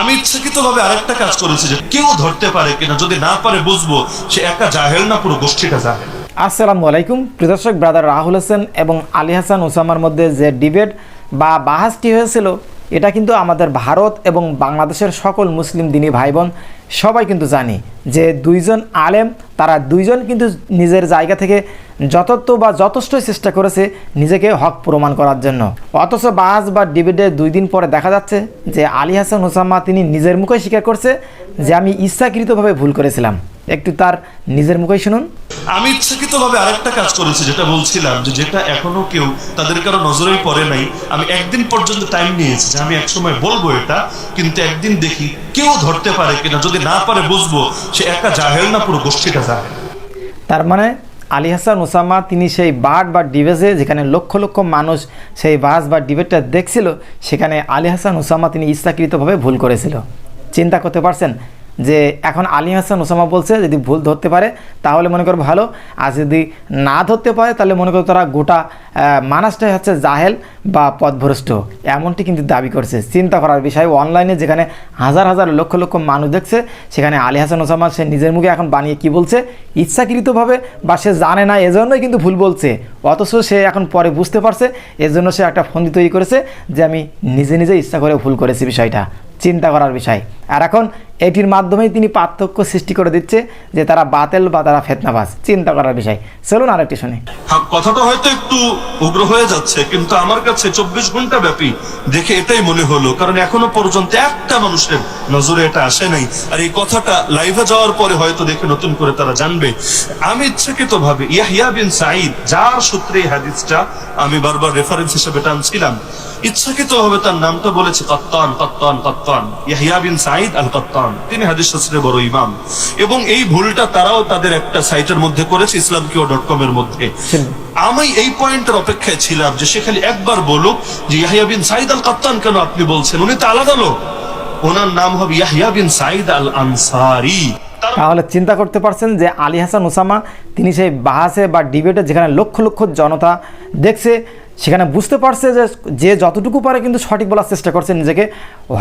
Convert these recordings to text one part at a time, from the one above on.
আমি ইচ্ছাকৃত ভাবে আরেকটা কাজ করেছি যে কেউ ধরতে পারে কিনা, যদি না পারে বুঝব, সে একা জাহেল না, পুরো গোষ্ঠীটা জাহেল। আসসালামু আলাইকুম প্রদর্শক ব্রাদার রাহুল হোসেন এবং আলী হাসান ওসামার মধ্যে যে ডিবেট বা বাহাসটি হয়েছিল এটা কিন্তু আমাদের ভারত এবং বাংলাদেশের সকল মুসলিম দিনী ভাই বোন সবাই কিন্তু জানি যে দুইজন আলেম, তারা দুইজন কিন্তু নিজের জায়গা থেকে যথার্থ বা যথেষ্টই চেষ্টা করেছে নিজেকে হক প্রমাণ করার জন্য। অথচ বাস বা ডিবেটে দুই দিন পরে দেখা যাচ্ছে যে আলী হাসান ওসামা তিনি নিজের মুখে স্বীকার করছে যে আমি ইচ্ছাকৃতভাবে ভুল করেছিলাম। একটু তার নিজের মুখেই শুনুন। আমি ইচ্ছাকৃত ভাবে আরেকটা কাজ করেছি, যেটা বলছিলাম যে যেটা এখনও কেউ তাদের কারও নজরেই পড়ে নাই। আমি একদিন পর্যন্ত টাইম নিয়েছি যে আমি একসময় বলব এটা, কিন্তু একদিন দেখি কেউ ধরতে পারে কিনা, যদি না পারে বুঝব, সে একা জাহেল না, পুরো গোষ্ঠীটা জাহেল। তার মানে আলী হাসান ওসামা, তিনি সেই বার্ড বা ডিবেজে যেখানে লক্ষ লক্ষ মানুষ সেই বাস বা ডিবেটটা দেখছিল, সেখানে আলী হাসান ওসামা তিনি ইচ্ছাকৃতভাবে ভুল করেছিল। চিন্তা করতে পারছেন? যে এখন আলী হাসান ওসামা বলছে, যদি ভুল ধরতে পারে, তাহলে মনে করো ভালো। আর যদি না ধরতে পারে, তাহলে মনে করো তারা গোটা মানুষটাই হচ্ছে জাহেল বা পথভ্রষ্ট। এমনটি কিন্তু দাবি করছে। চিন্তা করার বিষয় অনলাইনে যেখানে হাজার হাজার লক্ষ লক্ষ মানুষ দেখছে, সেখানে আলী হাসান ওসামা সে নিজের মুখে এখন বানিয়ে কি বলছে? ইচ্ছাকৃতভাবে বা সে জানে না, এজন্যই কিন্তু ভুল বলছে। অথচ সে এখন পরে বুঝতে পারছে এজন্য সে একটা ফন্দি তৈরি করেছে যে আমি নিজে নিজে ইচ্ছা করে ভুল করেছি বিষয়টা চিন্তা করার বিষয়। আর এখন এটির মাধ্যমেই তিনি পার্থক্য সৃষ্টি করে দিচ্ছে যে তারা বাতেল বা তারা ফেতনাবাজ চিন্তা করার বিষয়। চলুন আরেকটি শুনি। হ্যাঁ, কথাটা হয়তো একটু উগ্র হয়ে যাচ্ছে কিন্তু আমার কাছে চব্বিশ ঘণ্টা ব্যাপী দেখে এটাই মনে হলো কারণ এখনও পর্যন্ত একটা মানুষের নজরে এটা আসে নাই। আর এই কথাটা লাইভে যাওয়ার পরে হয়তো দেখে নতুন করে তারা জানবে। আমি ইচ্ছাকৃত ভাবে ইয়াহিয়া বিন সাইদ যার সূত্রে এই হাদিসটা আমি বারবার রেফারেন্স হিসেবে টানছিলাম ইচ্ছাকৃত ভাবে তার নামটা বলেছে কত্তান কত্তান কত্তান। ইয়াহিয়া বিন সাইদ আল কত্তান তিনি হাদিস শাস্ত্রের বড় ইমাম। এবং এই ভুলটা তারাও তাদের একটা সাইটের মধ্যে করেছে ইসলাম কিও ডট কম এর মধ্যে। আমি এই পয়েন্টের অপেক্ষায় ছিলাম যে সে খালি একবার বলুক যে ইয়াহিয়া বিন সাইদ আল কাত্তান কেন আপনি বলছেন? উনি তো আলাদা লোক। ওনার নাম হবে ইয়াহিয়া বিন সাইদ আল আনসারি তাহলে চিন্তা করতে পারছেন যে আলী হাসান ওসামা, তিনি সেই বাহাসে বা ডিবেটে যেখানে লক্ষ লক্ষ জনতা দেখছে সেখানে বুঝতে পারছে যে যে যতটুকু পারে কিন্তু সঠিক বলার চেষ্টা করছে, নিজেকে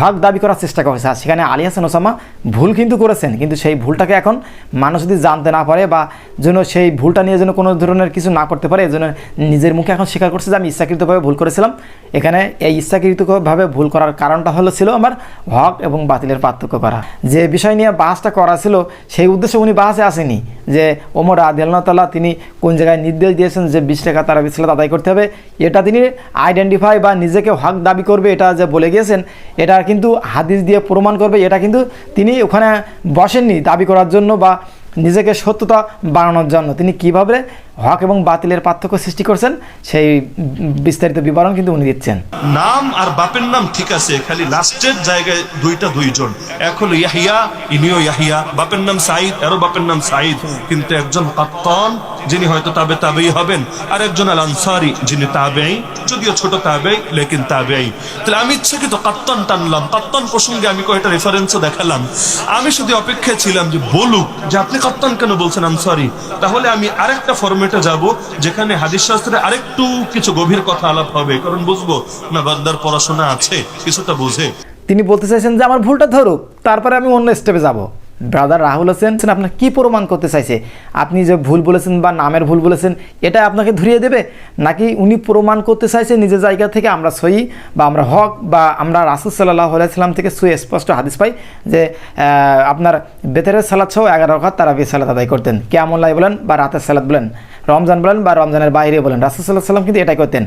হক দাবি করার চেষ্টা করছে। আর সেখানে আলী হাসান ওসামা ভুল কিন্তু করেছেন, কিন্তু সেই ভুলটাকে এখন মানুষ যদি জানতে না পারে বা যেন সেই ভুলটা নিয়ে যেন কোনো ধরনের কিছু না করতে পারে, এজন্য নিজের মুখে এখন স্বীকার করছে যে আমি ইচ্ছাকৃতভাবে ভুল করেছিলাম। এখানে এই ইচ্ছাকৃতভাবে ভুল করার কারণটা হলো ছিল আমার হক এবং বাতিলের পার্থক্য করা। যে বিষয় নিয়ে বাসটা করা ছিল, সেই উদ্দেশ্যে উনি বাসে আসেনি যে ওমর আদিয়াল্লাহ তিনি কোন জায়গায় নির্দেশ দিয়েছেন যে বিশ টাকা তারা বিশ আদায় করতে হবে এটা তিনি আইডেন্টিফাই বা নিজেকে হক দাবি করবে, এটা যে বলে গিয়েছেন, এটা কিন্তু হাদিস দিয়ে প্রমাণ করবে, এটা কিন্তু তিনি ওখানে বসেননি দাবি করার জন্য বা নিজেকে সত্যতা বাড়ানোর জন্য। তিনি কীভাবে হক এবং বাতিলের পার্থক্য সৃষ্টি করছেন, সেই বিস্তারিত বিবরণ কিন্তু উনি দিচ্ছেন। নাম আর বাপের নাম ঠিক আছে, খালি লাস্টের জায়গায় দুইটা দুইজন। হলো ইয়াহিয়া, ইনিও ইয়াহিয়া। বাপের নাম সাইদ আরও বাপের নাম সাইদ কিন্তু একজন কাত্তন যিনি হয়তো তাবে তাবেই হবেন, আর একজন আল আনসারি যিনি তাবেই, যদিও ছোট তাবেই, লেকিন তাবেই। তাহলে আমি ইচ্ছাকৃত কাত্তন টানলাম। কাত্তন প্রসঙ্গে আমি কয়েকটা রেফারেন্সও দেখালাম। আমি শুধু অপেক্ষায় ছিলাম যে বলুক, যে আপনি কাত্তন কেন বলছেন আনসারি? তাহলে আমি আরেকটা ফরম্যাটে যাব যেখানে হাদিস শাস্ত্রে আরেকটু কিছু গভীর কথা আলাপ হবে। কারণ বুঝব, না বাদ্দার পড়াশোনা আছে, কিছুটা বুঝে। তিনি বলতে চাইছেন যে, আমার ভুলটা ধরুক, তারপরে আমি অন্য স্টেপে যাব। ব্রাদার রাহুল হোসেন আপনার কি প্রমাণ করতে চাইছে? আপনি যে ভুল বলেছেন বা নামের ভুল বলেছেন, এটা আপনাকে ধরিয়ে দেবে? নাকি উনি প্রমাণ করতে চাইছে, নিজের জায়গা থেকে আমরা সই বা আমরা হক বা আমরা রাসুল সাল্লাহ আলাইসাল্লাম থেকে সুস্পষ্ট হাদিস পাই যে আপনার বেতেরের সালাদ সহ এগারো রকাত তারা বেশ সালাদ আদায় করতেন। কেমন লাই বলেন বা রাতের সালাদ বলেন। রমজান বলেন বা রমজানের বাইরে বলেন, রাসুল সাল্লাহ সাল্লাম কিন্তু এটাই করতেন।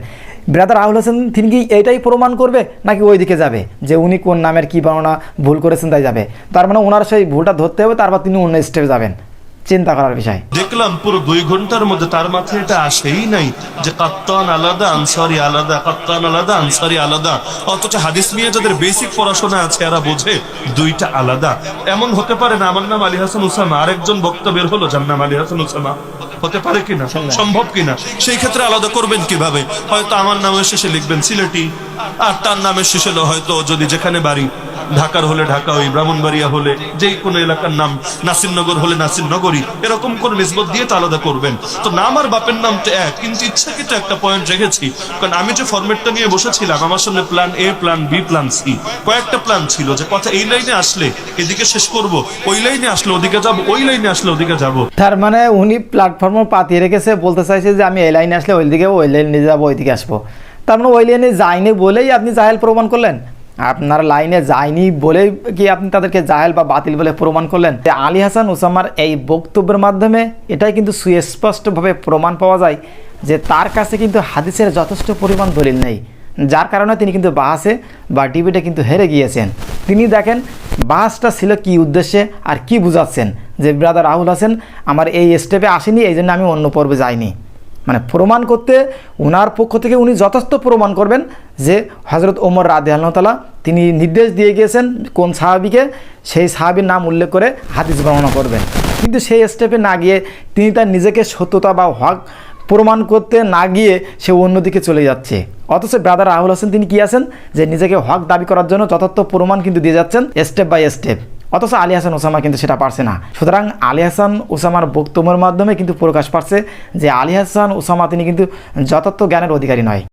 ব্রাদার রাহুল হোসেন তিনি কি এটাই প্রমাণ করবে নাকি ওই দিকে যাবে? যে উনি কোন নামের কি বর্ণনা ভুল করেছেন তাই যাবে। তার মানে ওনার সেই ভুলটা ধরতে হবে, তারপর তিনি অন্য স্টেপে যাবেন। চিন্তা করার বিষয়। দেখলাম পুরো দুই ঘণ্টার মধ্যে তার মাথায় এটা আসেই নাই, যে কাত্তান আলাদা, আনসারি আলাদা, কাত্তান আলাদা, আনসারি আলাদা। অথচ হাদিস নিয়ে যাদের বেসিক পড়াশোনা আছে, এরা বোঝে দুইটা আলাদা। এমন হতে পারে না, আমার নাম আলী হাসান উসামা, আরেকজন বক্তা বের হলো, যার নাম আলী হাসান উসামা। হতে পারে কিনা সম্ভব কিনা সেই ক্ষেত্রে আলাদা করবেন কীভাবে? হয়তো আমার নামের শেষে লিখবেন সিলেটি আর তার নামের শেষে হয়তো যদি যেখানে বাড়ি ঢাকার হলে ঢাকা, ওই ব্রাহ্মণবাড়িয়া হলে যে কোনো এলাকার নাম নাসিরনগর হলে নাসিরনগরই, এরকম কোন নিসবত দিয়ে তো আলাদা করবেন। তো নাম আর বাপের নাম তো এক, কিন্তু ইচ্ছাকৃত একটা পয়েন্ট রেখেছি। কারণ আমি যে ফরম্যাটটা নিয়ে বসেছিলাম, আমার সামনে plan A plan B plan C কয়েকটা প্ল্যান ছিল যে কথা এই লাইনে আসলে, এদিকে শেষ করব, ওই লাইনে আসলে, ওদিকে যাব, ওই লাইনে আসলে, ওদিকে যাব। তার মানে উনি প্ল্যাটফর্ম পাতিয়ে রেখেছে, বলতে চাইছে যে আমি এই লাইনে আসলে ওই দিকে ওই লাইনে যাব ওই দিকে আসব। তার মানে ওই লাইনে যাইনি বলেই আপনি জাহেল প্রমাণ করলেন? আপনার লাইনে যায়নি বলেই কি আপনি তাদেরকে জাহেল বা বাতিল বলে প্রমাণ করলেন? আলী হাসান ওসামার এই বক্তব্যের মাধ্যমে এটাই কিন্তু সুস্পষ্টভাবে প্রমাণ পাওয়া যায় যে তার কাছে কিন্তু হাদিসের যথেষ্ট পরিমাণ দলিল নেই। যার কারণে তিনি কিন্তু বাহাসে বা ডিবেটে কিন্তু হেরে গিয়েছেন। তিনি দেখেন, বাহাসটা ছিল কি উদ্দেশ্যে আর কি বুঝাচ্ছেন যে, ব্রাদার রাহুল হাসান, আমার এই স্টেপে আসেনি এই জন্য আমি অন্য পর্বে যাইনি। মানে প্রমাণ করতে ওনার পক্ষ থেকে উনি যথেষ্ট প্রমাণ করবেন যে হজরত ওমর রাধে আল্লাহতালা তিনি নির্দেশ দিয়ে গিয়েছেন কোন সাহাবিকে, সেই সাহাবির নাম উল্লেখ করে হাদিস বর্ণনা করবেন। কিন্তু সেই স্টেপে না গিয়ে তিনি তার নিজেকে সত্যতা বা হক প্রমাণ করতে না গিয়ে সে অন্যদিকে চলে যাচ্ছে। অথচ ব্রাদার রাহুল হোসেন তিনি কি আছেন? যে নিজেকে হক দাবি করার জন্য যথার্থ প্রমাণ কিন্তু দিয়ে যাচ্ছেন স্টেপ বাই স্টেপ অথচ আলী হাসান ওসামা কিন্তু সেটা পারছে না। সুতরাং আলী হাসান ওসামার বক্তব্যের মাধ্যমে কিন্তু প্রকাশ পাচ্ছে যে আলী হাসান ওসামা তিনি কিন্তু যথার্থ জ্ঞানের অধিকারী নয়।